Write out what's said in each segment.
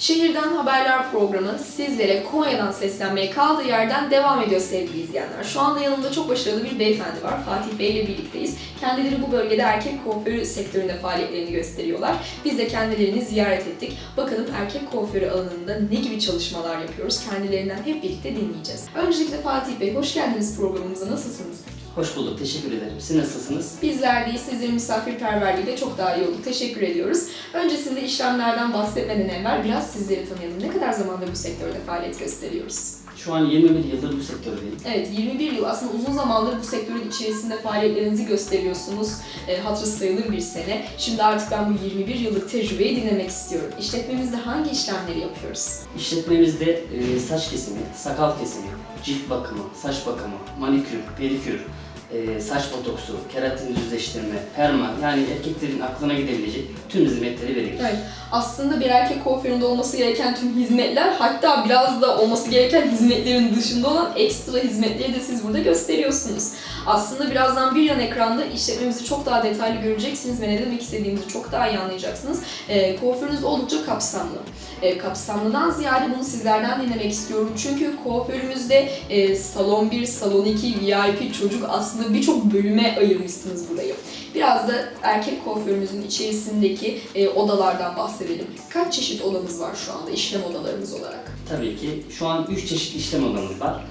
Şehirden Haberler programı sizlere Konya'dan seslenmeye kaldığı yerden devam ediyor sevgili izleyenler. Şu anda yanımda çok başarılı bir beyefendi var. Fatih Bey ile birlikteyiz. Kendileri bu bölgede erkek kuaförü sektöründe faaliyetlerini gösteriyorlar. Biz de kendilerini ziyaret ettik. Bakalım erkek kuaförü alanında ne gibi çalışmalar yapıyoruz? Kendilerinden hep birlikte dinleyeceğiz. Öncelikle Fatih Bey, hoş geldiniz programımıza. Nasılsınız? Hoş bulduk, teşekkür ederim. Siz nasılsınız? Bizler değil, sizlerin misafirperverliğiyle çok daha iyi olduk. Teşekkür ediyoruz. Öncesinde işlemlerden bahsetmeden evvel biraz sizleri tanıyalım. Ne kadar zamandır bu sektörde faaliyet gösteriyoruz? Şu an 21 yıldır bu sektördeyim. Evet, 21 yıl aslında uzun zamandır bu sektörün içerisinde faaliyetlerinizi gösteriyorsunuz. E, hatırı sayılır bir sene. Şimdi artık ben bu 21 yıllık tecrübeyi dinlemek istiyorum. İşletmemizde hangi işlemleri yapıyoruz? İşletmemizde e, saç kesimi, sakal kesimi, cilt bakımı, saç bakımı, manikür, pedikür, e, saç botoksu, keratin düzleştirme, perma yani erkeklerin aklına gidebilecek tüm hizmetleri veriyoruz. Evet, aslında bir erkek kuaföründe olması gereken tüm hizmetler, hatta biraz da olması gereken hizmetlerin dışında olan ekstra hizmetleri de siz burada gösteriyorsunuz. Aslında birazdan bir yan ekranda işletmemizi çok daha detaylı göreceksiniz ve ne demek istediğimizi çok daha iyi anlayacaksınız. E, kuaförünüz oldukça kapsamlı. E, kapsamlıdan ziyade bunu sizlerden dinlemek istiyorum. Çünkü kuaförümüzde e, salon 1, salon 2, VIP, çocuk aslında birçok bölüme ayırmışsınız burayı. Biraz da erkek kuaförümüzün içerisindeki e, odalardan bahsedelim. Kaç çeşit odamız var şu anda işlem odalarımız olarak? Tabii ki şu an 3 çeşit işlem odamız var.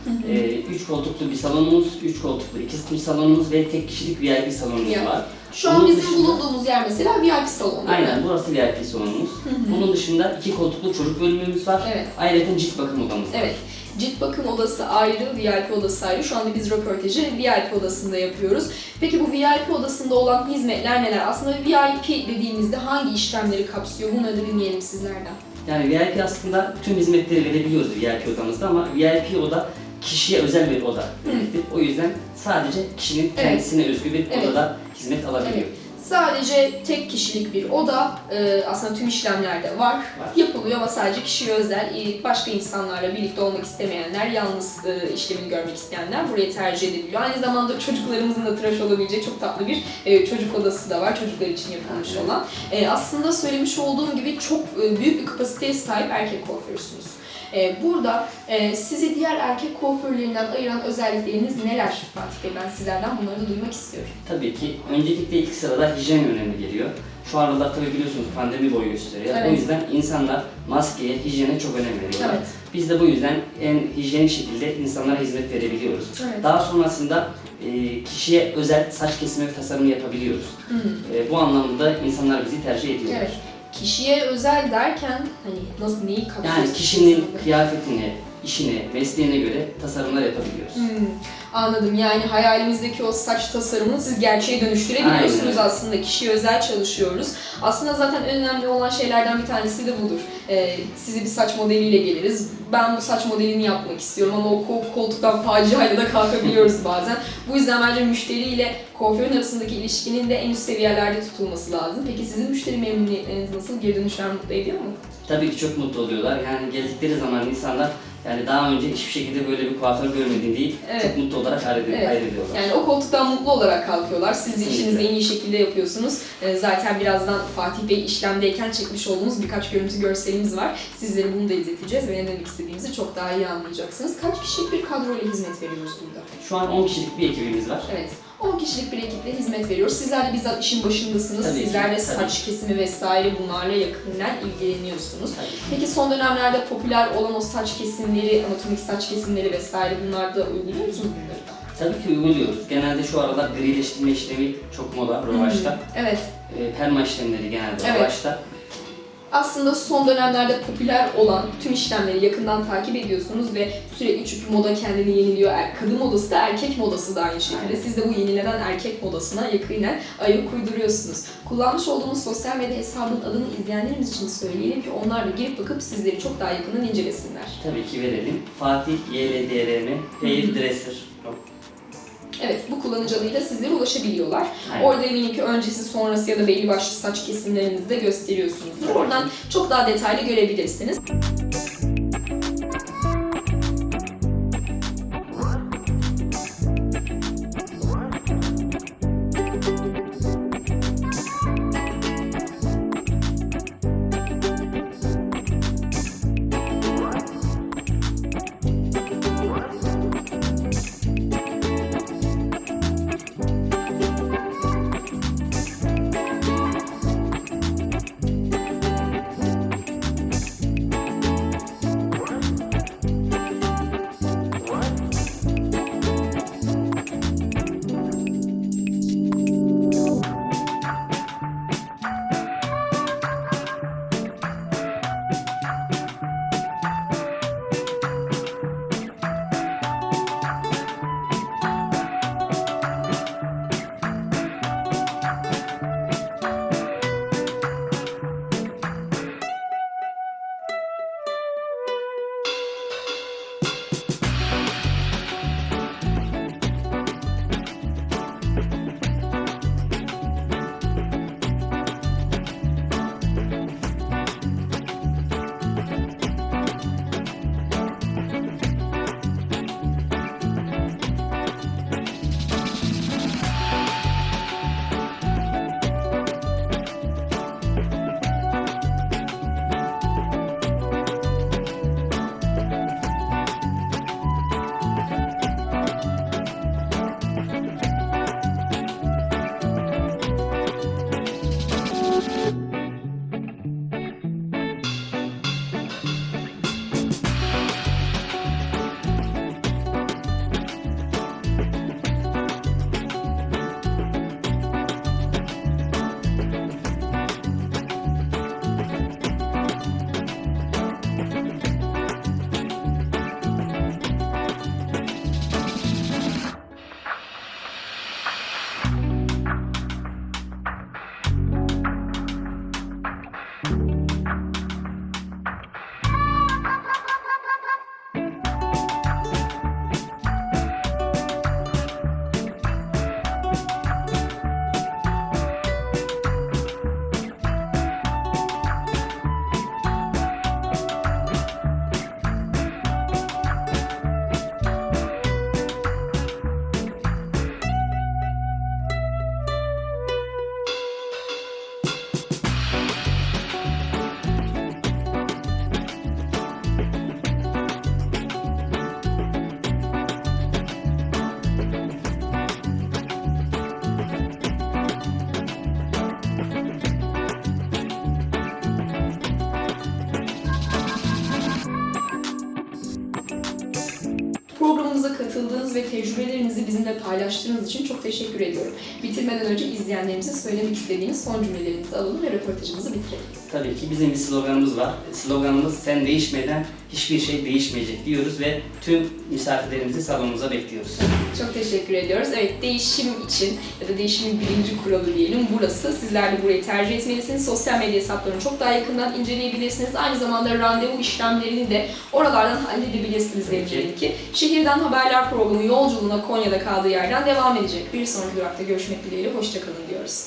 3 koltuklu bir salonumuz, 3 koltuklu iki sınıf salonumuz ve tek kişilik VIP salonumuz Ya. var. Şu an bizim dışında- bulunduğumuz yer mesela VIP salon değil mi? Aynen burası VIP salonumuz. Bunun dışında iki koltuklu çocuk bölümümüz var. Evet. Ayrıca cilt bakım odamız var. Evet. Cilt bakım odası ayrı, VIP odası ayrı. Şu anda biz röportajı VIP odasında yapıyoruz. Peki bu VIP odasında olan hizmetler neler? Aslında VIP dediğimizde hangi işlemleri kapsıyor? Bunları da dinleyelim sizlerden. Yani VIP aslında tüm hizmetleri verebiliyoruz VIP odamızda ama VIP oda kişiye özel bir oda. O yüzden sadece kişinin Evet. kendisine özgü bir Evet. odada hizmet alabiliyor. Evet. Sadece tek kişilik bir oda e, aslında tüm işlemlerde var. Var. Yapılıyor ama sadece kişiye özel. E, Başka insanlarla birlikte olmak istemeyenler, yalnız e, işlemini görmek isteyenler burayı tercih edebiliyor. Aynı zamanda çocuklarımızın da tıraş olabileceği çok tatlı bir e, çocuk odası da var. Çocuklar için yapılmış olan. E, Aslında söylemiş olduğum gibi çok e, büyük bir kapasiteye sahip erkek kuaförüsünüz. E, Burada e, sizi diğer erkek kuaförlerinden ayıran özellikleriniz neler Fatih Bey? Ben sizlerden bunları da duymak istiyorum. Tabii ki öncelikle ilk sırada hijyen önemli geliyor. Şu aralar tabii biliyorsunuz pandemi boyu gösteriyor. Evet. O yüzden insanlar maskeye, hijyene çok önem veriyorlar. Evet. Biz de bu yüzden en hijyenik şekilde insanlara hizmet verebiliyoruz. Evet. Daha sonrasında e, kişiye özel saç kesimi ve tasarımı yapabiliyoruz. Hı. E, bu anlamda insanlar bizi tercih ediyor. Evet. Kişiye özel derken hani nasıl neyi kapsıyor? Yani kişinin kıyafetine, işine, mesleğine göre tasarımlar yapabiliyoruz. Hmm, anladım. Yani hayalimizdeki o saç tasarımını siz gerçeğe dönüştürebiliyorsunuz Aynen. aslında. Kişiye özel çalışıyoruz. Aslında zaten en önemli olan şeylerden bir tanesi de budur. Ee, size bir saç modeliyle geliriz. Ben bu saç modelini yapmak istiyorum ama o kol- koltuktan faciayla da kalkabiliyoruz bazen. Bu yüzden bence müşteriyle kuaförün arasındaki ilişkinin de en üst seviyelerde tutulması lazım. Peki sizin müşteri memnuniyetleriniz nasıl? Geri dönüşler mutlu ediyor mu? Tabii ki çok mutlu oluyorlar. Yani geldikleri zaman insanlar yani daha önce hiçbir şekilde böyle bir kuaför görmedim deyip Evet. çok mutlu olarak ayrı- Evet. ayrılıyorlar. Yani o koltuktan mutlu olarak kalkıyorlar. Siz de Kesinlikle. işinizi en iyi şekilde yapıyorsunuz. Ee, Zaten birazdan Fatih Bey işlemdeyken çekmiş olduğumuz birkaç görüntü görselimiz var. Sizlere bunu da izleteceğiz ve ne demek istediğimizi çok daha iyi anlayacaksınız. Kaç kişilik bir kadroyla hizmet veriyoruz burada? Şu an 10 kişilik bir ekibimiz var. Evet. 10 kişilik bir ekiple hizmet veriyoruz. Sizler de bizzat işin başındasınız. Tabii Sizler de tabii. saç kesimi vesaire bunlarla yakından ilgileniyorsunuz. Tabii ki. Peki son dönemlerde popüler olan o saç kesimleri, anatomik saç kesimleri vesaire bunlarda uyguluyor musunuz bunları da? Tabii ki uyguluyoruz. Genelde şu aralar grileştirme işlemi çok moda, revaçta. Evet. E, perma işlemleri genelde Evet. Aslında son dönemlerde popüler olan tüm işlemleri yakından takip ediyorsunuz ve sürekli çünkü moda kendini yeniliyor. Er- Kadın modası da erkek modası da aynı şekilde. Siz de bu yenilenen erkek modasına yakinen ayak uyduruyorsunuz. Kullanmış olduğumuz sosyal medya hesabının adını izleyenlerimiz için söyleyelim ki onlar da girip bakıp sizleri çok daha yakından incelesinler. Tabii ki verelim. Fatih YLDRM Hairdresser. Evet, bu kullanıcı adıyla sizlere ulaşabiliyorlar. Aynen. Orada eminim ki öncesi, sonrası ya da belli başlı saç kesimlerinizi de gösteriyorsunuzdur. Oradan çok daha detaylı görebilirsiniz. Paylaştığınız için çok teşekkür ediyorum. Bitirmeden önce izleyenlerimize söylemek istediğiniz son cümlelerinizi alalım ve röportajımızı bitirelim. Tabii ki bizim bir sloganımız var. Sloganımız sen değişmeden hiçbir şey değişmeyecek diyoruz ve tüm misafirlerimizi salonumuza bekliyoruz. Çok teşekkür ediyoruz. Evet değişim için ya da değişimin birinci kuralı diyelim burası. Sizler de burayı tercih etmelisiniz. Sosyal medya hesaplarını çok daha yakından inceleyebilirsiniz. Aynı zamanda randevu işlemlerini de oralardan halledebilirsiniz eminim ki. Şehirden Haberler programı yolculuğuna Konya'da kaldığı yerden devam edecek. Bir sonraki durakta görüşmek dileğiyle. Hoşçakalın diyoruz.